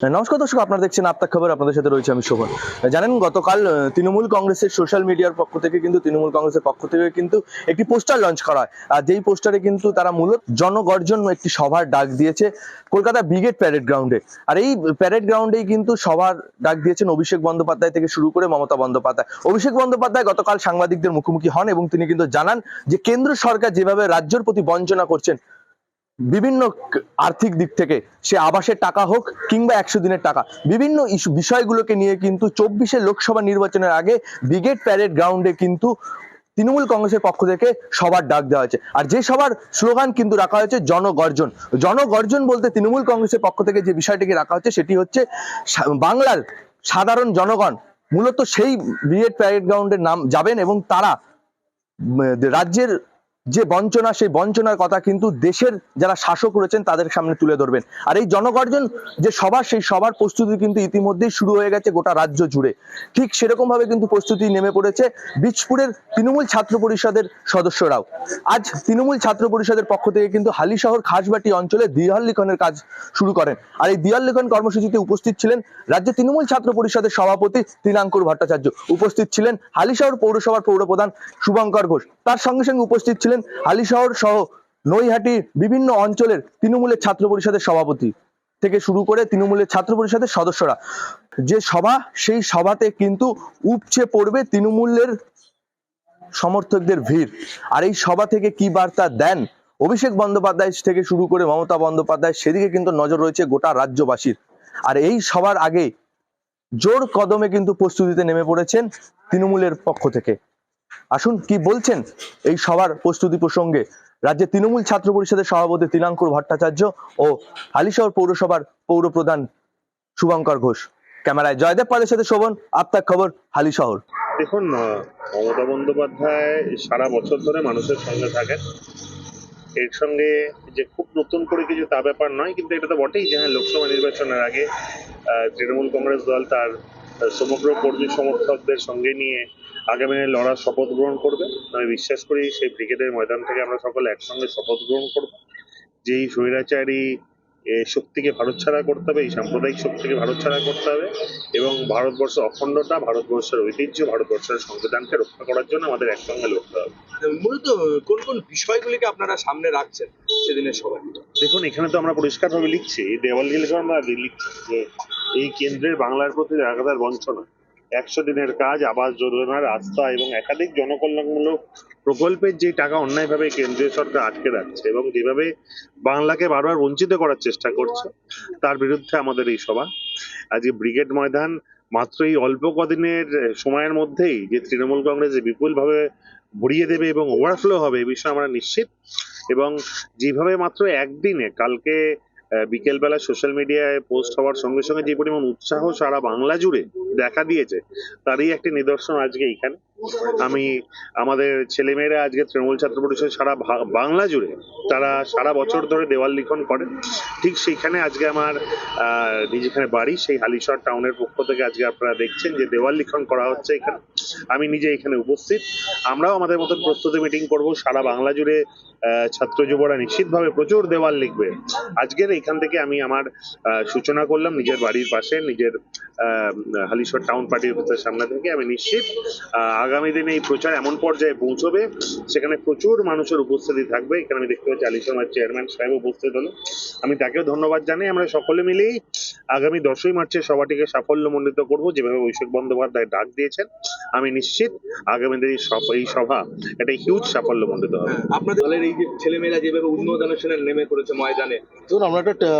নমস্কার দর্শক, আপনারা দেখছেন আপনার খবর, আপনাদের সাথে রয়েছে আমি শোভন। জানেন, গতকাল তৃণমূল কংগ্রেসের সোশ্যাল মিডিয়ার পক্ষ থেকে কিন্তু, তৃণমূল কংগ্রেসের পক্ষ থেকে কিন্তু একটি পোস্টার লঞ্চ করা হয়। আর যেই পোস্টারে কিন্তু তারা মূলত জনগর্জন একটি সভার ডাক দিয়েছে কলকাতা ব্রিগেড প্যারেড গ্রাউন্ডে আর এই প্যারেড গ্রাউন্ডেই কিন্তু সভার ডাক দিয়েছেন অভিষেক বন্দ্যোপাধ্যায় থেকে শুরু করে মমতা বন্দ্যোপাধ্যায়। অভিষেক বন্দ্যোপাধ্যায় গতকাল সাংবাদিকদের মুখোমুখি হন এবং তিনি কিন্তু জানান যে, কেন্দ্র সরকার যেভাবে রাজ্যের প্রতি বঞ্চনা করছেন বিভিন্ন আর্থিক দিক থেকে সে আবাসের টাকা হোক কিংবা একশো দিনের টাকা, বিভিন্ন ইস্যু বিষয়গুলোকে নিয়ে কিন্তু চব্বিশে লোকসভা নির্বাচনের আগে ব্রিগেড প্যারেড গ্রাউন্ডে কিন্তু তৃণমূল কংগ্রেসের পক্ষ থেকে সবার ডাক দেওয়া হয়েছে। আর যে সবার স্লোগান কিন্তু রাখা হয়েছে জনগর্জন। জনগর্জন বলতে তৃণমূল কংগ্রেসের পক্ষ থেকে যে বিষয়টিকে রাখা হচ্ছে সেটি হচ্ছে বাংলার সাধারণ জনগণ মূলত সেই ব্রিগেড প্যারেড গ্রাউন্ডের নাম যাবেন এবং তারা রাজ্যের যে বঞ্চনা, সেই বঞ্চনার কথা কিন্তু দেশের যারা শাসক রয়েছেন তাদের সামনে তুলে ধরবেন। আর এই জনগর্জন যে সভা, সেই সবার প্রস্তুতি কিন্তু ইতিমধ্যেই শুরু হয়ে গেছে গোটা রাজ্য জুড়ে। ঠিক সেরকম ভাবে কিন্তু প্রস্তুতি নেমে পড়েছে বীজপুরের তৃণমূল ছাত্র পরিষদের সদস্যরাও। আজ তৃণমূল ছাত্র পরিষদের পক্ষ থেকে কিন্তু হালিশহর খাসবাটি অঞ্চলে দিয়াল লিখনের কাজ শুরু করেন। আর এই দিয়াল লিখন কর্মসূচিতে উপস্থিত ছিলেন রাজ্য তৃণমূল ছাত্র পরিষদের সভাপতি তৃণাঙ্কুর ভট্টাচার্য। উপস্থিত ছিলেন হালিশহর পৌরসভার পৌরপ্রধান শুভঙ্কর ঘোষ। তার সঙ্গে সঙ্গে উপস্থিত ছিলেন হালিশহর সহ নৈহাটি বিভিন্ন অঞ্চলের তৃণমূলের ছাত্র পরিষদের সভাপতি থেকে শুরু করে তৃণমূলের ছাত্র পরিষদের সদস্যরা। যে সভা, সেই সভাতে কিন্তু উপচে পড়বে তৃণমূলের সমর্থকদের ভিড়। আর এই সভা থেকে কি বার্তা দেন? অভিষেক বন্দ্যোপাধ্যায় থেকে শুরু করে মমতা বন্দ্যোপাধ্যায়, সেদিকে কিন্তু নজর রয়েছে গোটা রাজ্যবাসীর। আর এই সবার আগে জোর কদমে কিন্তু প্রস্তুতিতে নেমে পড়েছেন তৃণমূলের পক্ষ থেকে। আসুন, কি বলছেন এই সবার প্রস্তুতি প্রসঙ্গে? রাজ্যের তৃণমূল ছাত্র পরিষদের সভাপতি তিনাঙ্কুর ভট্টাচার্য ও হালিশহর পৌরসভার পৌরপ্রধান শুভঙ্কর ঘোষ। ক্যামেরায় জয়দেব পালের সাথে শোভন আপনার খবর, হালিশহর। দেখুন মমতা বন্দ্যোপাধ্যায় সারা বছর ধরে মানুষের সঙ্গে থাকেন। এর সঙ্গে যে খুব নতুন করে কিছু তা ব্যাপার নয়, কিন্তু এটা তো বটেই যে হ্যাঁ লোকসভা নির্বাচনের আগে তৃণমূল কংগ্রেস দল তার সমগ্র কর্মী সমর্থকদের সঙ্গে নিয়ে আগামী লড়ার শপথ গ্রহণ করবে। আমি বিশ্বাস করি সেই ব্রিগেডের ময়দান থেকে আমরা সকলে একসঙ্গে শপথ গ্রহণ করব। যেই স্বৈরাচারী শক্তিকে ভারত ছাড়া করতে হবে এই সাম্প্রদায়িক শক্তিকে ভারত ছাড়া করতে হবে এবং ভারতবর্ষের অখণ্ডতা ভারতবর্ষের ঐতিহ্য ভারতবর্ষের সংবিধানকে রক্ষা করার জন্য আমাদের একসঙ্গে লড়তে হবে। মূলত কোন কোন বিষয়গুলিকে আপনারা সামনে রাখছেন সেদিনের সবাই দেখুন এখানে তো আমরা পরিষ্কারভাবে লিখছি দেওয়ালকে লিখে আমরা লিখছি যে এই কেন্দ্রের বাংলার প্রতি লাগাতার বঞ্চনা। একশো দিনের কাজ, আবাস যোজনা, রাস্তা এবং একাধিক জনকল্যাণমূলক প্রকল্পের যে টাকা অন্যায়ভাবে কেন্দ্রীয় সরকার আটকে রাখছে এবং যেভাবে বাংলাকে বারবার বঞ্চিত করার চেষ্টা করছে, তার বিরুদ্ধে আমাদের এই সভা। আজকে ব্রিগেড ময়দান মাত্র এই অল্প কদিনের সময়ের মধ্যেই যে তৃণমূল কংগ্রেস বিপুলভাবে ভরিয়ে দেবে এবং ওভারফ্লো হবে, এ বিষয়ে আমরা নিশ্চিত। এবং যেভাবে মাত্র একদিনে, কালকে বিকেলবেলা সোশ্যাল মিডিয়ায় পোস্ট হওয়ার সঙ্গে সঙ্গে যে পরিমাণ উৎসাহ সারা বাংলা জুড়ে দেখা দিয়েছে, তারই একটি নিদর্শন আজকে এইখানে। আমি আমাদের ছেলেমেয়েরা আজকে তৃণমূল ছাত্র পরিষদ সারা বাংলা জুড়ে তারা সারা বছর ধরে দেওয়াল লিখন করে। ঠিক সেইখানে আজকে আমার যেখানে বাড়ি, সেই হালিশহর টাউনের পক্ষ থেকে আজকে আপনারা দেখছেন যে দেওয়াল লিখন করা হচ্ছে এখানে। আমি নিজে এখানে উপস্থিত। আমরাও আমাদের মতন প্রস্তুতি মিটিং করব। সারা বাংলা জুড়ে ছাত্র যুবরা নিশ্চিতভাবে প্রচুর দেওয়াল লিখবে। আজকের এখান থেকে আমি আমার সূচনা করলাম নিজের বাড়ির পাশে নিজের আহ, হালিশহর টাউন পার্টি অফিসের সামনে থেকে। আমি নিশ্চিত আহ, আগামী দিনে এই প্রচার এমন পর্যায়ে পৌঁছবে সেখানে প্রচুর মানুষের উপস্থিতি থাকবে। এখানে আমি দেখতে পাচ্ছি আলিশামার চেয়ারম্যান সাহেব উপস্থিত হলো। আমি তাকেও ধন্যবাদ জানাই। আমরা সকলে মিলেই আগামী দশই মার্চের সভাটিকে সাফল্যমণ্ডিত করব। যেভাবে অভিষেক বন্দ্যোপাধ্যায় ডাক দিয়েছেন আমি নিশ্চিত আগামী দিনে এই সভা- এই সভা একটা হিউজ সাফল্যমণ্ডিত হবে। আপনাদের দলের এই যে ছেলেমেয়েরা যেভাবে উন্নত আনুষ্ঠানে নেমে পড়েছে ময়দানে দেখুন আমরা একটা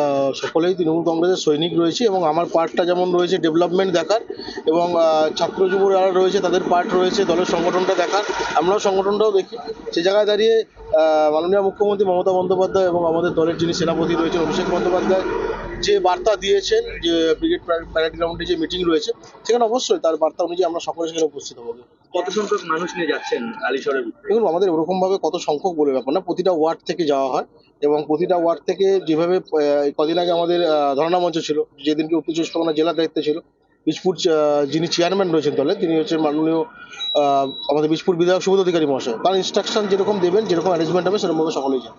সকলেই তৃণমূল কংগ্রেসের সৈনিক রয়েছে এবং আমার পার্টটা যেমন রয়েছে ডেভেলপমেন্ট দেখার এবং ছাত্র যুব যারা রয়েছে তাদের পার্ট রয়েছে, দলের সংগঠনটা দেখার, আমরাও সংগঠনটাও দেখি। সে জায়গায় দাঁড়িয়ে মাননীয় মুখ্যমন্ত্রী মমতা বন্দ্যোপাধ্যায় এবং আমাদের দলের যিনি সেনাপতি রয়েছেন অভিষেক বন্দ্যোপাধ্যায় যে বার্তা দিয়েছেন যে ব্রিগেড প্যারেড গ্রাউন্ডে যে মিটিং রয়েছে সেখানে অবশ্যই তার বার্তা অনুযায়ী আমরা সকলে সেখানে উপস্থিত হব। কত সংখ্যক মানুষ নিয়ে যাচ্ছেন আলিশহরের দেখুন আমাদের ওরকমভাবে কত সংখ্যক বলে ব্যাপার না প্রতিটা ওয়ার্ড থেকে যাওয়া হয় এবং প্রতিটা ওয়ার্ড থেকে যেভাবে কদিন আগে আমাদের ধর্ণা মঞ্চ ছিল যেদিনকে উত্তর চব্বিশ পরগনা জেলার দায়িত্বে ছিল বীজপুর যিনি চেয়ারম্যান রয়েছেন দলে তিনি হচ্ছেন মাননীয় আহ, আমাদের বীজপুর বিধায়ক সুবোধ অধিকারী মহাশয়। তার ইনস্ট্রাকশন যেরকম দেবেন যেরকম অ্যারেঞ্জমেন্ট হবে সেরকমভাবে সকলেই যাবে।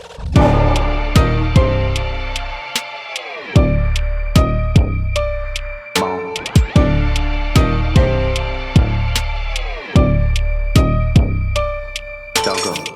小狗